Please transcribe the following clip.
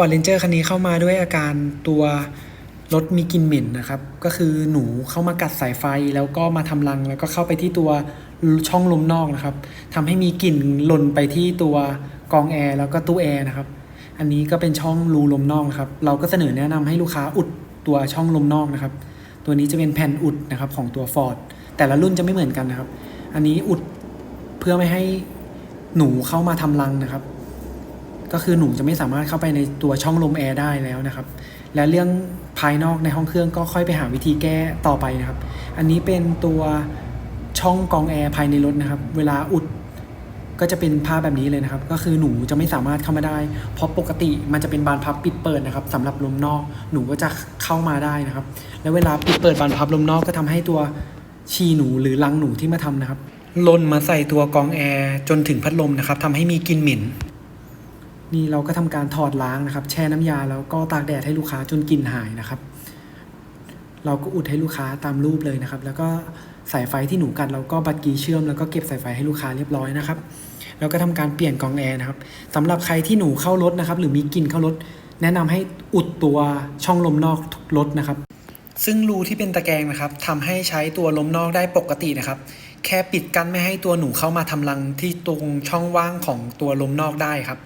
Ford Ranger คันนี้เข้ามาด้วยอาการตัวรถมีกลิ่นเหม็นนะครับ ก็คือหนูเข้ามากัดสายไฟแล้วก็มาทำรัง แล้วก็เข้าไปที่ตัวช่องลมนอกนะครับทำให้มีกลิ่นหล่นไปที่ตัวกองแอร์แล้วก็ตู้แอร์นะครับ อันนี้ก็เป็นช่องรูลมนอกนะครับ เราก็เสนอแนะนำให้ลูกค้าอุดตัวช่องลมนอกนะครับ ตัวนี้จะเป็นแผ่นอุดนะครับของตัว Ford แต่ละรุ่นจะไม่เหมือนกันนะครับ อันนี้อุดเพื่อไม่ให้หนูเข้ามาทำรังนะครับ ก็คือหนูจะไม่สามารถเข้าไปในตัวช่องลมแอร์ได้แล้วนะครับ และเรื่องภายนอกในห้องเครื่องก็ค่อยไปหาวิธีแก้ต่อไปนะครับ อันนี้เป็นตัวช่องกองแอร์ภายในรถนะครับ เวลาอุดก็จะเป็นภาพแบบนี้เลยนะครับ ก็คือหนูจะไม่สามารถเข้ามาได้ เพราะปกติมันจะเป็นบานพับปิดเปิดนะครับสำหรับลมนอกหนูก็จะเข้ามาได้นะครับ แล้วเวลาปิดเปิดบานพับลมนอกก็ทำให้ตัวชีหนูหรือรังหนูที่มาทำนะครับลนมาใส่ตัวกองแอร์จนถึงพัดลมนะครับทำให้มีกลิ่นเหม็น นี่เราก็ทำการถอดล้างนะครับ แช่น้ำยาแล้วก็ตากแดดให้ลูกค้าจนกลิ่นหายนะครับ เราก็อุดให้ลูกค้าตามรูปเลยนะครับ แล้วก็สายไฟที่หนูกัดเราก็บัดกีเชื่อมแล้วก็เก็บสายไฟให้ลูกค้าเรียบร้อยนะครับ แล้วก็ทำการเปลี่ยนกองแอร์นะครับสำหรับใครที่หนูเข้ารถนะครับ หรือมีกลิ่นเข้ารถ แนะนำให้อุดตัวช่องลมนอกทุกรถนะครับ ซึ่งรูที่เป็นตะแกรงนะครับทำให้ใช้ตัวลมนอกได้ปกตินะครับแค่ปิดกั้นไม่ให้ตัวหนูเข้ามาทำรังที่ตรงช่องว่างของตัวลมนอกได้ครับ